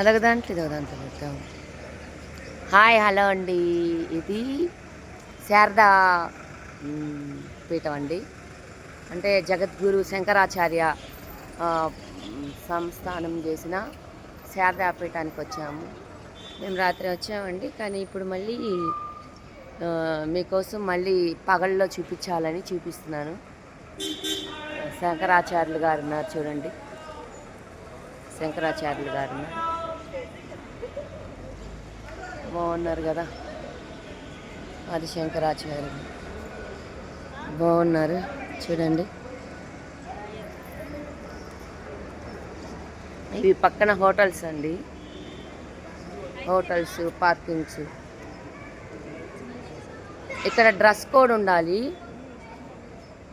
అదొక దాంట్లో ఇదొక దాంట్లో పెట్టాము హాయ్ హలో అండి. ఇది శారదా పీఠం అండి. అంటే జగద్గురు శంకరాచార్య సంస్థానం చేసిన శారదా పీఠానికి వచ్చాము. మేము రాత్రి వచ్చామండి కానీ ఇప్పుడు మళ్ళీ మీకోసం మళ్ళీ పగల్లో చూపించాలని చూపిస్తున్నాను. శంకరాచార్యులు గారు ఉన్నారు చూడండి. శంకరాచార్యులు గారు ఉన్నారు. బాగున్నారు కదా. అది శంకరాచార్యులు బాగున్నారు. చూడండి. ఇవి పక్కన హోటల్స్ అండి. Hotels parkings. ఇక్కడ డ్రెస్ కోడ్ ఉండాలి.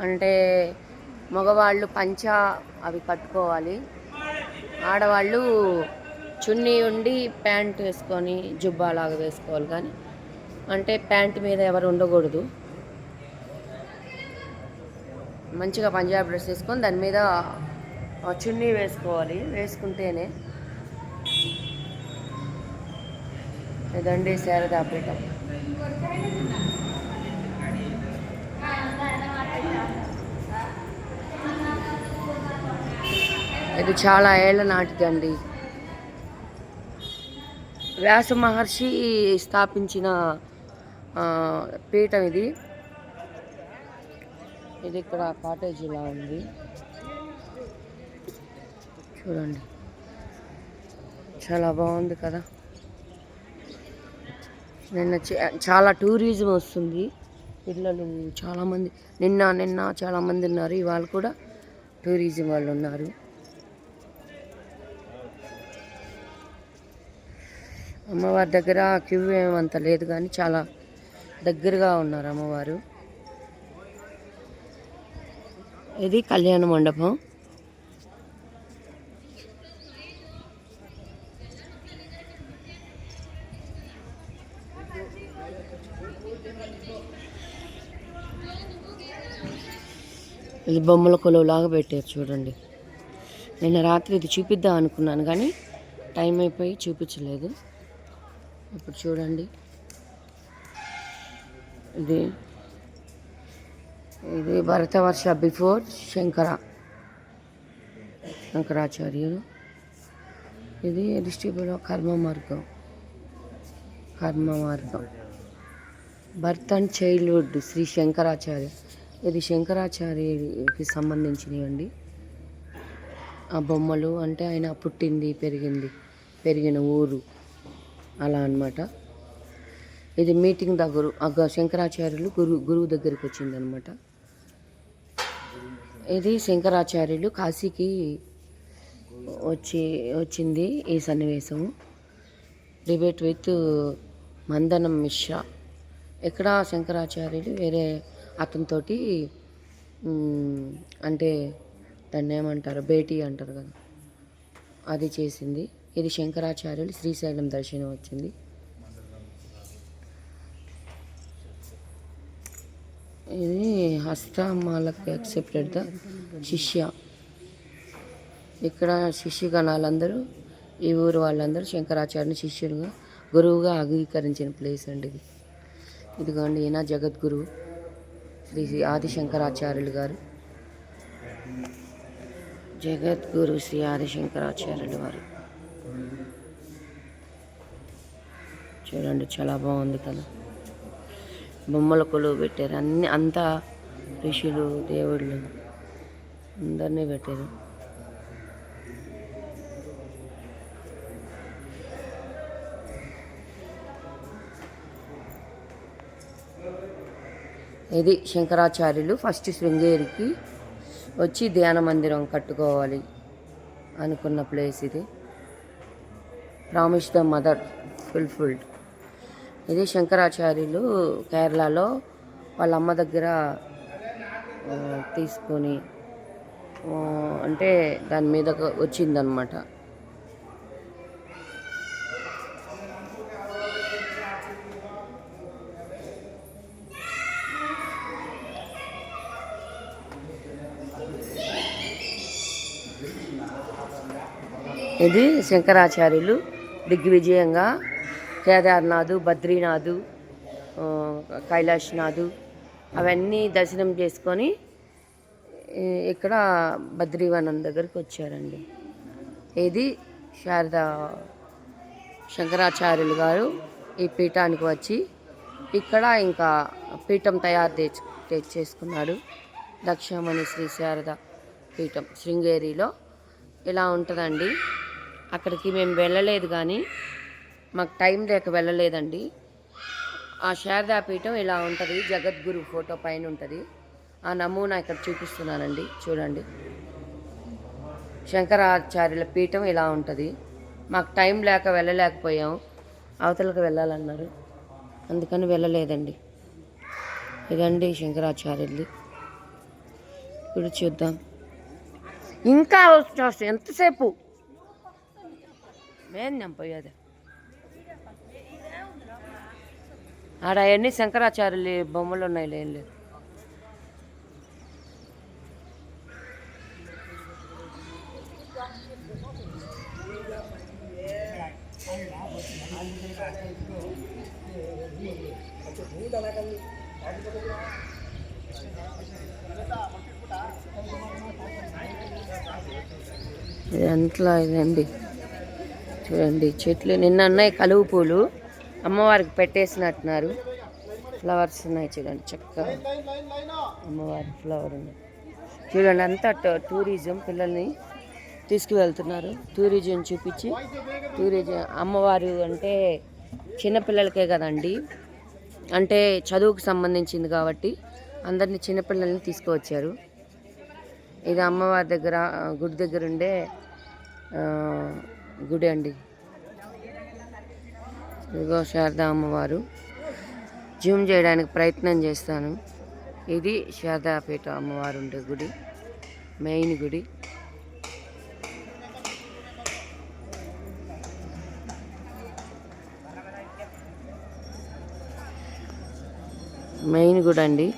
అంటే మగవాళ్ళు పంచ అవి కట్టుకోవాలి. ఆడవాళ్ళు చున్నీ ఉండి ప్యాంట్ వేసుకొని జుబ్బా లాగా వేసుకోవాలి కానీ అంటే ప్యాంట్ మీద ఎవరు ఉండకూడదు. మంచిగా పంజాబ్ డ్రెస్ వేసుకొని దాని మీద చున్నీ వేసుకోవాలి. వేసుకుంటేనే ఇదండి శారదాపీఠం ఇది చాలా ఏళ్ళ నాటిదండి వ్యాస మహర్షి స్థాపించిన పీఠం ఇది. ఇది ఇక్కడ కాటేజీలా ఉంది. చూడండి. చాలా బాగుంది కదా. నిన్న చాలా టూరిజం వస్తుంది. పిల్లలు చాలామంది నిన్న నిన్న చాలామంది ఉన్నారు. ఇవాళ కూడా టూరిజం వాళ్ళు ఉన్నారు. అమ్మవారి దగ్గర క్యూ ఏమంత లేదు కానీ చాలా దగ్గరగా ఉన్నారు అమ్మవారు. ఇది కళ్యాణ మండపం. ఇది బొమ్మల కొలువులాగా పెట్టారు చూడండి. నిన్న రాత్రి ఇది చూపిద్దాం అనుకున్నాను కానీ టైం అయిపోయి చూపించలేదు. ఇప్పుడు చూడండి. ఇది. ఇది భరతవర్ష బిఫోర్ శంకర. శంకరాచార్యులు. ఇది డిస్ట్రిబ్యూట్ కర్మ మార్గం. కర్మ మార్గం. Birth and childhood Shri Shankaracharya. ఇది శంకరాచార్యకి సంబంధించినవి అండి ఆ బొమ్మలు అంటే ఆయన పుట్టింది పెరిగింది పెరిగిన ఊరు. అలా అన్నమాట. ఇది మీటింగ్ దగ్గర శంకరాచార్యులు గురు గురువు దగ్గరికి వచ్చిందనమాట ఇది శంకరాచార్యులు కాశీకి వచ్చి వచ్చింది ఈ సన్నివేశము. Debate with Mandana Mishra. ఇక్కడ శంకరాచార్యులు వేరే అతనితోటి అంటే దాన్ని ఏమంటారు భేటీ అంటారు కదా. అది చేసింది. ఇది శంకరాచార్యులు శ్రీశైలం దర్శనం వచ్చింది. ఇది హస్తమాలకు యాక్సెప్టెడ్ ద శిష్య. ఇక్కడ శిష్యగణాలందరూ ఈ ఊరు వాళ్ళందరూ శంకరాచార్యుని శిష్యులుగా గురువుగా అంగీకరించిన ప్లేస్ అండి ఇది. ఇదిగోండి ఈయన జగద్గురు శ్రీ శ్రీ ఆది శంకరాచార్యులు గారు. జగద్గురు శ్రీ ఆది శంకరాచార్యులు వారు. చూడండి చాలా బాగుంది కదా. బొమ్మల కొలువు పెట్టారు. అన్ని అంతా ఋషులు దేవుళ్ళు అందరినీ పెట్టారు. ఇది శంకరాచార్యులు ఫస్ట్ శృంగేరికి వచ్చి ధ్యాన మందిరం కట్టుకోవాలి అనుకున్న ప్లేస్ ఇది. ప్రామిస్ ద మదర్ ఫుల్ఫిల్డ్ ఇది శంకరాచార్యులు కేరళలో వాళ్ళ అమ్మ దగ్గర తీసుకొని అంటే దాని మీద వచ్చిందనమాట ఇది శంకరాచార్యులు దిగ్విజయంగా కేదార్నాథ్ బద్రీనాథ్ కైలాష్నాథు కైలాష్నాథ్ అవన్నీ దర్శనం చేసుకొని ఇక్కడ బద్రీవనం దగ్గరికి వచ్చారండి. ఇది శారదా శంకరాచార్యులు గారు ఈ పీఠానికి వచ్చి ఇక్కడ ఇంకా పీఠం తయారు తెచ్చు తెచ్చేసుకున్నాడు. దక్షమణి శ్రీ శారద పీఠం శృంగేరిలో. ఇలా ఉంటుందండి. అక్కడికి మేము వెళ్ళలేదు కానీ మాకు టైం లేక వెళ్ళలేదండి. ఆ శారదా పీఠం ఇలా ఉంటుంది జగద్గురు ఫోటో పైన ఉంటుంది. ఆ నమూనా ఇక్కడ చూపిస్తున్నానండి చూడండి. శంకరాచార్యుల పీఠం ఇలా ఉంటుంది. మాకు టైం లేక వెళ్ళలేకపోయాం. అవతలకు వెళ్ళాలన్నారు. అందుకని వెళ్ళలేదండి. ఇదండి శంకరాచార్యులు ఇప్పుడు చూద్దాం. ఇంకా వస్తుంది ఎంతసేపు? మేం పోయేది. ఆడ అవన్నీ శంకరాచార్యులు బొమ్మలు ఉన్నాయి లేని లేదు ఇదంతా ఇదండి. చూడండి చెట్లు నిన్న ఉన్నాయి కలువు పూలు. అమ్మవారికి పెట్టేసినట్టున్నారు. ఫ్లవర్స్ ఉన్నాయి చూడండి చక్కగా. అమ్మవారి ఫ్లవర్ ఉంది చూడండి అంతా టూరిజం పిల్లల్ని తీసుకువెళ్తున్నారు. టూరిజం చూపించి టూరిజం అమ్మవారు అంటే చిన్నపిల్లలకే కదండి. అంటే చదువుకు సంబంధించింది కాబట్టి అందరినీ చిన్నపిల్లల్ని తీసుకువచ్చారు. ఇది అమ్మవారి దగ్గర గుడి దగ్గర ఉండే గుడి అండి. ఇదిగో శారదా అమ్మవారు. జూమ్ చేయడానికి ప్రయత్నం చేస్తాను. ఇది శారదాపేట అమ్మవారు ఉండే గుడి మెయిన్ గుడి. మెయిన్ గుడి అండి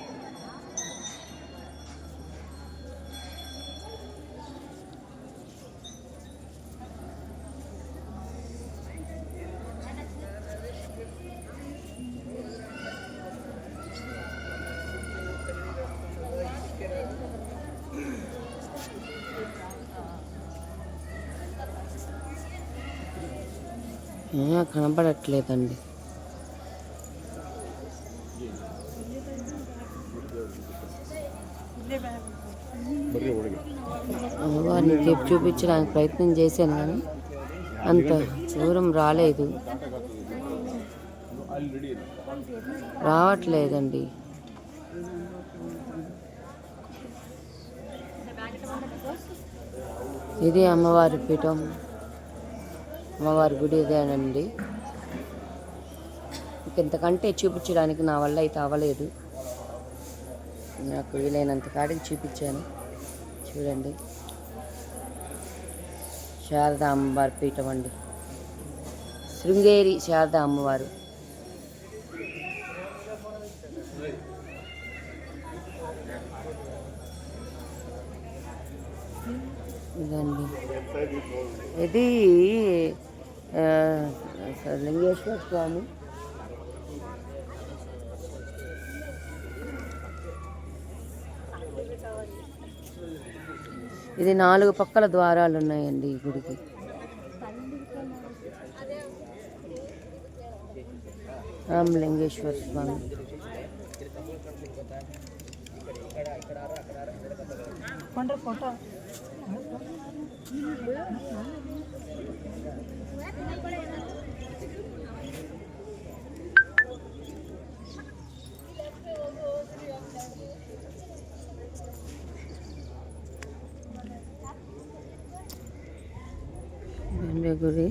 కనపడట్లేదండి. అమ్మవారిని చూపించడానికి ప్రయత్నం చేశాను కానీ అంత దూరం రాలేదు. రావట్లేదండి. ఇది అమ్మవారి పీఠం. అమ్మవారి గుడి ఇదేనండి. ఇంతకంటే చూపించడానికి నా వల్ల అయితే అవ్వలేదు. నాకు వీలైనంత కాడికి చూపించాను. చూడండి. శారదా అమ్మవారి పీఠం అండి. శృంగేరి శారదా అమ్మవారు. ఇదండి. ఇది లింగేశ్వర స్వామి. ఇది నాలుగు పక్కల ద్వారాలు ఉన్నాయండి ఈ గుడికి. రామలింగేశ్వర స్వామి. ఫోటో. గుడి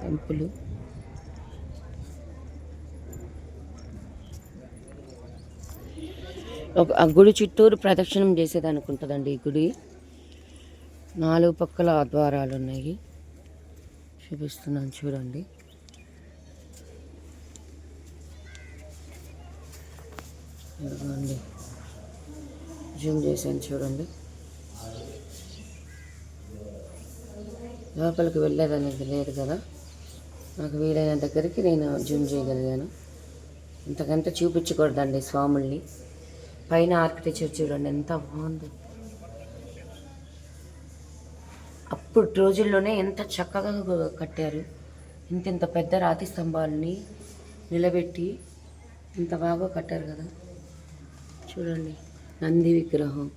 టెంపుల్. ఒక ఆ గుడి చుట్టూరు ప్రదక్షిణం చేసేది అనుకుంటుందండి ఈ గుడి. నాలుగు పక్కల ద్వారాలు ఉన్నాయి చూపిస్తున్నాను చూడండి. ఇదిగోండి. జూమ్ చేశాను చూడండి. లోపలికి వెళ్ళేదనేది లేదు కదా. నాకు వీలైన దగ్గరికి నేను జూమ్ చేయగలిగాను. ఇంతకంటే చూపించకూడదండి స్వాముల్ని. పైన ఆర్కిటెక్చర్ చూడండి ఎంత బాగుంది. అప్పుడు రోజుల్లోనే ఎంత చక్కగా కట్టారు. ఇంత ఇంత పెద్ద రాతి స్తంభాలని నిలబెట్టి ఇంత బాగా కట్టారు కదా. చూడండి నంది విగ్రహం.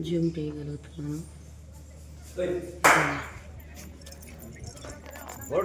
జూమ్ చేయగలుగుతున్నాను.